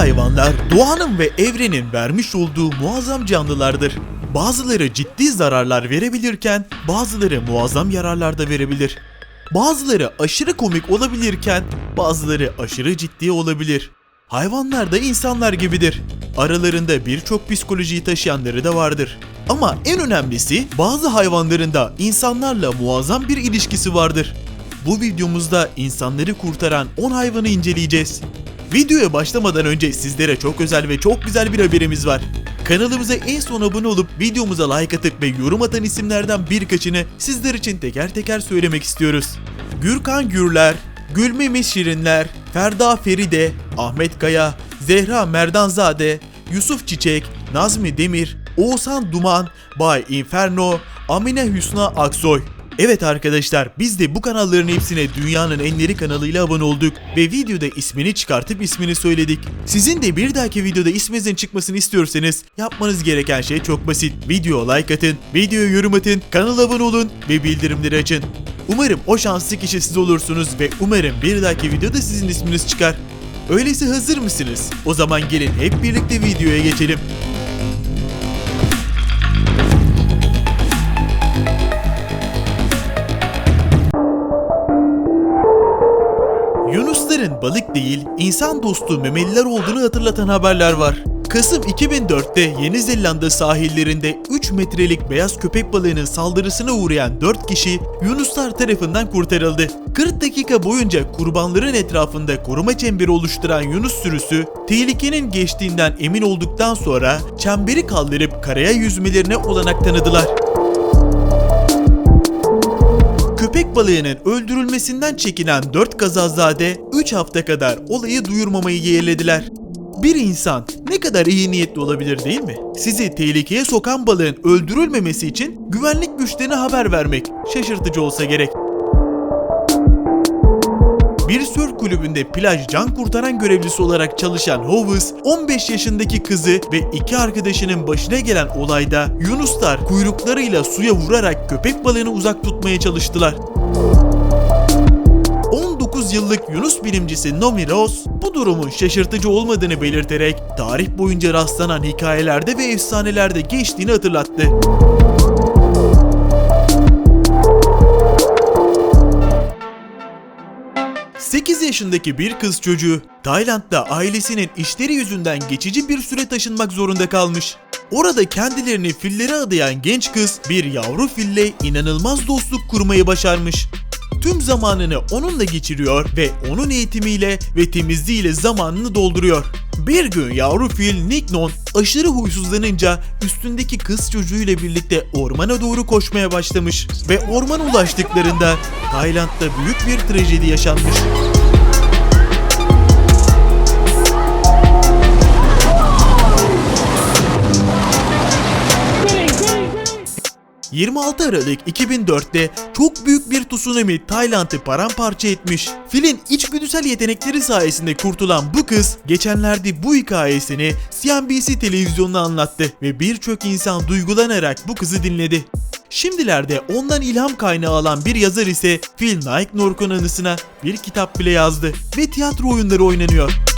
hayvanlar doğanın ve evrenin vermiş olduğu muazzam canlılardır. Bazıları ciddi zararlar verebilirken bazıları muazzam yararlar da verebilir. Bazıları aşırı komik olabilirken bazıları aşırı ciddi olabilir. Hayvanlar da insanlar gibidir. Aralarında birçok psikolojiyi taşıyanları da vardır. Ama en önemlisi bazı hayvanların da insanlarla muazzam bir ilişkisi vardır. Bu videomuzda insanları kurtaran 10 hayvanı inceleyeceğiz. Videoya başlamadan önce sizlere çok özel ve çok güzel bir haberimiz var. Kanalımıza en son abone olup videomuza like atıp ve yorum atan isimlerden birkaçını sizler için teker teker söylemek istiyoruz. Gürkan Gürler, Gülmemiş Şirinler, Ferda Feride, Ahmet Kaya, Zehra Merdanzade, Yusuf Çiçek, Nazmi Demir, Oğuzhan Duman, Bay Inferno, Amine Hüsna Aksoy. Evet arkadaşlar biz de bu kanalların hepsine dünyanın enleri kanalıyla abone olduk ve videoda ismini çıkartıp ismini söyledik. Sizin de bir dahaki videoda isminizin çıkmasını istiyorsanız yapmanız gereken şey çok basit. Video like atın, videoya yorum atın, kanala abone olun ve bildirimleri açın. Umarım o şanslı kişi siz olursunuz ve umarım bir dahaki videoda sizin isminiz çıkar. Öyleyse hazır mısınız? O zaman gelin hep birlikte videoya geçelim. Yunusların balık değil, insan dostu memeliler olduğunu hatırlatan haberler var. Kasım 2004'te Yeni Zelanda sahillerinde 3 metrelik beyaz köpek balığının saldırısına uğrayan 4 kişi Yunuslar tarafından kurtarıldı. 40 dakika boyunca kurbanların etrafında koruma çemberi oluşturan Yunus sürüsü, tehlikenin geçtiğinden emin olduktan sonra çemberi kaldırıp karaya yüzmelerine olanak tanıdılar. Köpek balığının öldürülmesinden çekinen 4 kazazade 3 hafta kadar olayı duyurmamayı yeğlediler. Bir insan ne kadar iyi niyetli olabilir değil mi? Sizi tehlikeye sokan balığın öldürülmemesi için güvenlik güçlerine haber vermek şaşırtıcı olsa gerek. Bir sörf kulübünde plaj can kurtaran görevlisi olarak çalışan Howes, 15 yaşındaki kızı ve iki arkadaşının başına gelen olayda Yunuslar kuyruklarıyla suya vurarak köpek balığını uzak tutmaya çalıştılar. 19 yıllık Yunus bilimcisi Nomi Ross bu durumun şaşırtıcı olmadığını belirterek tarih boyunca rastlanan hikayelerde ve efsanelerde geçtiğini hatırlattı. 8 yaşındaki bir kız çocuğu Tayland'da ailesinin işleri yüzünden geçici bir süre taşınmak zorunda kalmış. Orada kendilerini fillere adayan genç kız bir yavru fille inanılmaz dostluk kurmayı başarmış. Tüm zamanını onunla geçiriyor ve onun eğitimiyle ve temizliğiyle zamanını dolduruyor. Bir gün yavru fil Niknon aşırı huysuzlanınca üstündeki kız çocuğuyla birlikte ormana doğru koşmaya başlamış ve ormana ulaştıklarında Tayland'da büyük bir trajedi yaşanmış. – 26 Aralık 2004'te çok büyük bir tsunami Tayland'ı paramparça etmiş. Filin içgüdüsel yetenekleri sayesinde kurtulan bu kız geçenlerde bu hikayesini CNBC televizyonuna anlattı ve birçok insan duygulanarak bu kızı dinledi. Şimdilerde ondan ilham kaynağı alan bir yazar ise Phil Knight anısına bir kitap bile yazdı ve tiyatro oyunları oynanıyor.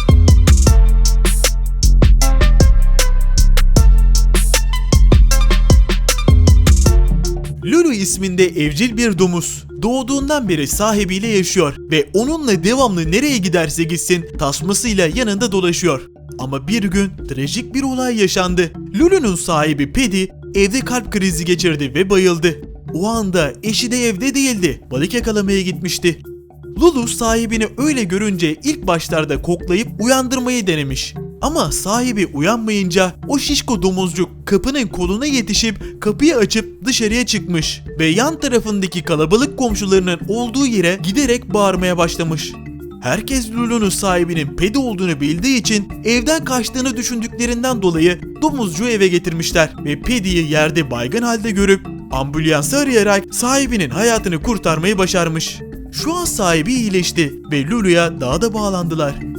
Lulu isminde evcil bir domuz. Doğduğundan beri sahibiyle yaşıyor ve onunla devamlı nereye giderse gitsin tasmasıyla yanında dolaşıyor. Ama bir gün trajik bir olay yaşandı. Lulu'nun sahibi Paddy evde kalp krizi geçirdi ve bayıldı. O anda eşi de evde değildi. Balık yakalamaya gitmişti. Lulu sahibini öyle görünce ilk başlarda koklayıp uyandırmayı denemiş. Ama sahibi uyanmayınca o şişko domuzcuk kapının koluna yetişip kapıyı açıp dışarıya çıkmış ve yan tarafındaki kalabalık komşularının olduğu yere giderek bağırmaya başlamış. Herkes Lulu'nun sahibinin pedi olduğunu bildiği için evden kaçtığını düşündüklerinden dolayı domuzcuğu eve getirmişler ve pediyi yerde baygın halde görüp ambulansı arayarak sahibinin hayatını kurtarmayı başarmış. Şu an sahibi iyileşti ve Lulu'ya daha da bağlandılar.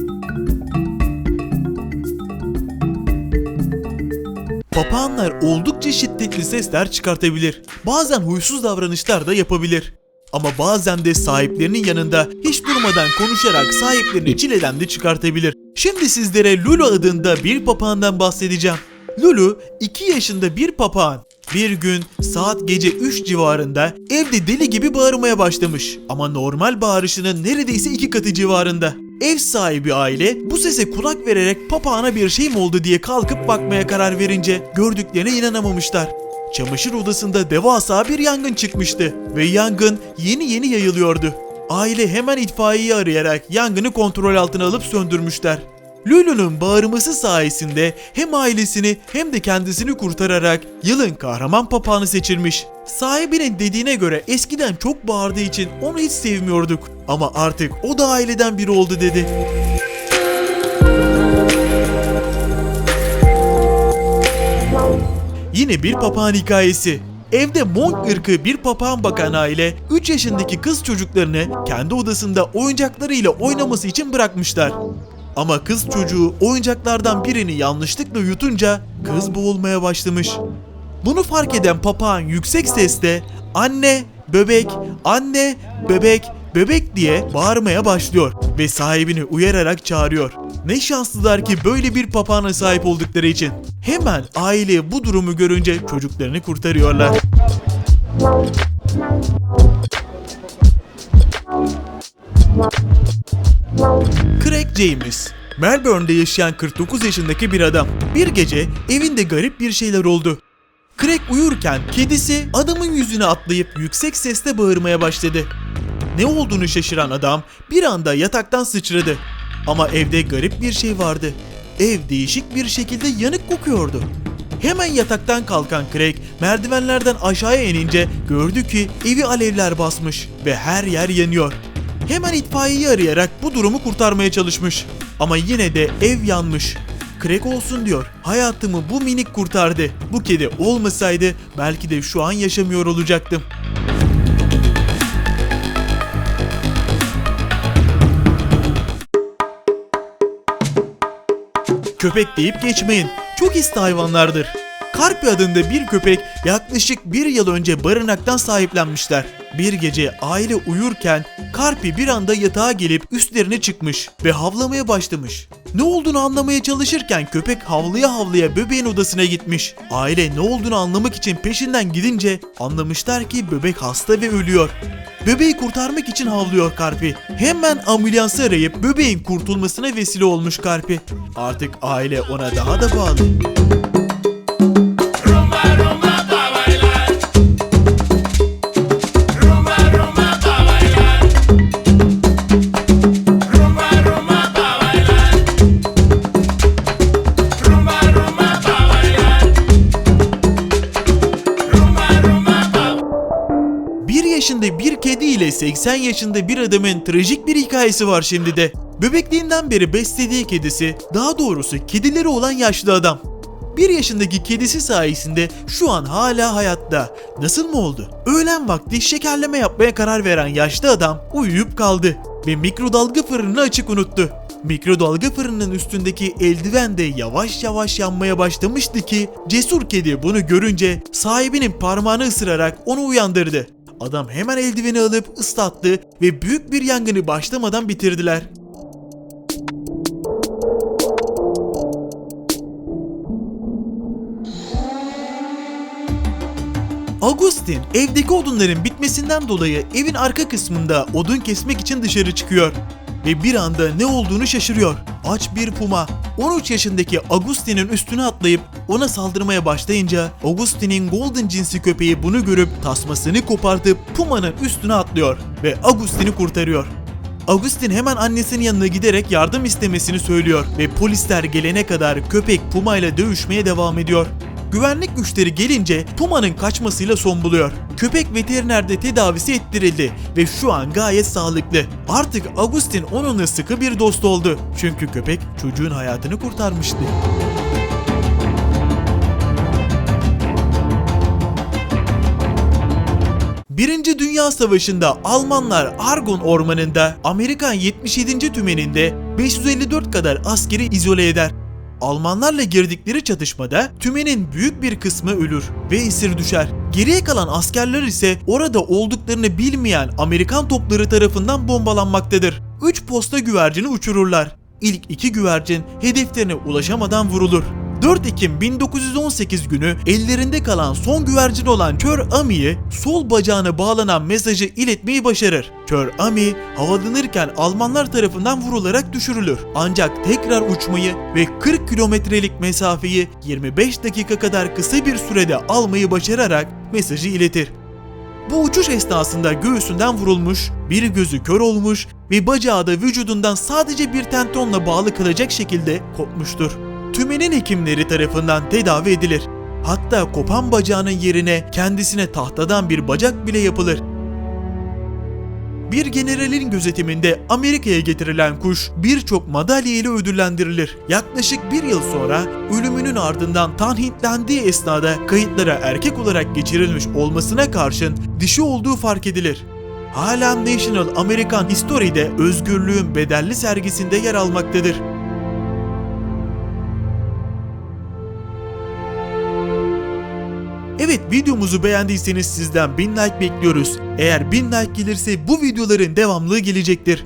Papağanlar oldukça şiddetli sesler çıkartabilir. Bazen huysuz davranışlar da yapabilir. Ama bazen de sahiplerinin yanında hiç durmadan konuşarak sahiplerini çileden de çıkartabilir. Şimdi sizlere Lulu adında bir papağandan bahsedeceğim. Lulu 2 yaşında bir papağan. Bir gün saat gece 3 civarında evde deli gibi bağırmaya başlamış. Ama normal bağırışının neredeyse iki katı civarında. Ev sahibi aile bu sese kulak vererek papağana bir şey mi oldu diye kalkıp bakmaya karar verince gördüklerine inanamamışlar. Çamaşır odasında devasa bir yangın çıkmıştı ve yangın yeni yeni yayılıyordu. Aile hemen itfaiyeyi arayarak yangını kontrol altına alıp söndürmüşler. Lulu'nun bağırması sayesinde hem ailesini hem de kendisini kurtararak yılın kahraman papağanı seçilmiş. Sahibinin dediğine göre eskiden çok bağırdığı için onu hiç sevmiyorduk. Ama artık o da aileden biri oldu dedi. Yine bir papağan hikayesi. Evde Monk ırkı bir papağan bakan aile 3 yaşındaki kız çocuklarını kendi odasında oyuncaklarıyla oynaması için bırakmışlar. Ama kız çocuğu oyuncaklardan birini yanlışlıkla yutunca kız boğulmaya başlamış. Bunu fark eden papağan yüksek sesle anne, bebek, anne, bebek, bebek diye bağırmaya başlıyor ve sahibini uyararak çağırıyor. Ne şanslılar ki böyle bir papağana sahip oldukları için. Hemen aile bu durumu görünce çocuklarını kurtarıyorlar. Craig James Melbourne'de yaşayan 49 yaşındaki bir adam. Bir gece evinde garip bir şeyler oldu. Craig uyurken kedisi adamın yüzüne atlayıp yüksek sesle bağırmaya başladı. Ne olduğunu şaşıran adam bir anda yataktan sıçradı. Ama evde garip bir şey vardı. Ev değişik bir şekilde yanık kokuyordu. Hemen yataktan kalkan Craig merdivenlerden aşağıya inince gördü ki evi alevler basmış ve her yer yanıyor. Hemen itfaiyeyi arayarak bu durumu kurtarmaya çalışmış. Ama yine de ev yanmış. Craig olsun diyor. Hayatımı bu minik kurtardı. Bu kedi olmasaydı belki de şu an yaşamıyor olacaktım. Köpek deyip geçmeyin. Çok iste hayvanlardır. Karpi adında bir köpek yaklaşık bir yıl önce barınaktan sahiplenmişler. Bir gece aile uyurken Karpi bir anda yatağa gelip üstlerine çıkmış ve havlamaya başlamış. Ne olduğunu anlamaya çalışırken köpek havlaya havlaya bebeğin odasına gitmiş. Aile ne olduğunu anlamak için peşinden gidince anlamışlar ki bebek hasta ve ölüyor. Bebeği kurtarmak için havlıyor Karpi. Hemen ambulansı arayıp bebeğin kurtulmasına vesile olmuş Karpi. Artık aile ona daha da bağlı. Yaşında bir kedi ile 80 yaşında bir adamın trajik bir hikayesi var şimdi de. Bebekliğinden beri beslediği kedisi, daha doğrusu kedileri olan yaşlı adam. 1 yaşındaki kedisi sayesinde şu an hala hayatta. Nasıl mı oldu? Öğlen vakti şekerleme yapmaya karar veren yaşlı adam uyuyup kaldı ve mikrodalga fırınını açık unuttu. Mikrodalga fırının üstündeki eldiven de yavaş yavaş yanmaya başlamıştı ki cesur kedi bunu görünce sahibinin parmağını ısırarak onu uyandırdı. Adam hemen eldiveni alıp ıslattı ve büyük bir yangını başlamadan bitirdiler. Augustin evdeki odunların bitmesinden dolayı evin arka kısmında odun kesmek için dışarı çıkıyor. Ve bir anda ne olduğunu şaşırıyor. Aç bir puma 13 yaşındaki Augustin'in üstüne atlayıp ona saldırmaya başlayınca Augustin'in Golden cinsi köpeği bunu görüp tasmasını kopartıp Puma'nın üstüne atlıyor ve Augustin'i kurtarıyor. Augustin hemen annesinin yanına giderek yardım istemesini söylüyor ve polisler gelene kadar köpek Puma ile dövüşmeye devam ediyor. Güvenlik güçleri gelince Puma'nın kaçmasıyla son buluyor. Köpek veterinerde tedavisi ettirildi ve şu an gayet sağlıklı. Artık Augustin onunla sıkı bir dost oldu. Çünkü köpek çocuğun hayatını kurtarmıştı. Birinci Dünya Savaşı'nda Almanlar Argonne Ormanı'nda Amerikan 77. tümeninde 554 kadar askeri izole eder. Almanlarla girdikleri çatışmada tümenin büyük bir kısmı ölür ve esir düşer. Geriye kalan askerler ise orada olduklarını bilmeyen Amerikan topları tarafından bombalanmaktadır. 3 posta güvercini uçururlar. İlk iki güvercin hedeflerine ulaşamadan vurulur. 4 Ekim 1918 günü ellerinde kalan son güvercin olan Kör Ami'ye sol bacağına bağlanan mesajı iletmeyi başarır. Kör Ami havalanırken Almanlar tarafından vurularak düşürülür. Ancak tekrar uçmayı ve 40 kilometrelik mesafeyi 25 dakika kadar kısa bir sürede almayı başararak mesajı iletir. Bu uçuş esnasında göğsünden vurulmuş, bir gözü kör olmuş ve bacağı da vücudundan sadece bir tentonla bağlı kalacak şekilde kopmuştur. Tümenin hekimleri tarafından tedavi edilir. Hatta kopan bacağının yerine kendisine tahtadan bir bacak bile yapılır. Bir generalin gözetiminde Amerika'ya getirilen kuş birçok madalya ile ödüllendirilir. Yaklaşık bir yıl sonra ölümünün ardından tanhintlendiği esnada kayıtlara erkek olarak geçirilmiş olmasına karşın dişi olduğu fark edilir. Hala National American History'de özgürlüğün bedelli sergisinde yer almaktadır. Evet videomuzu beğendiyseniz sizden 1000 like bekliyoruz. Eğer 1000 like gelirse bu videoların devamlılığı gelecektir.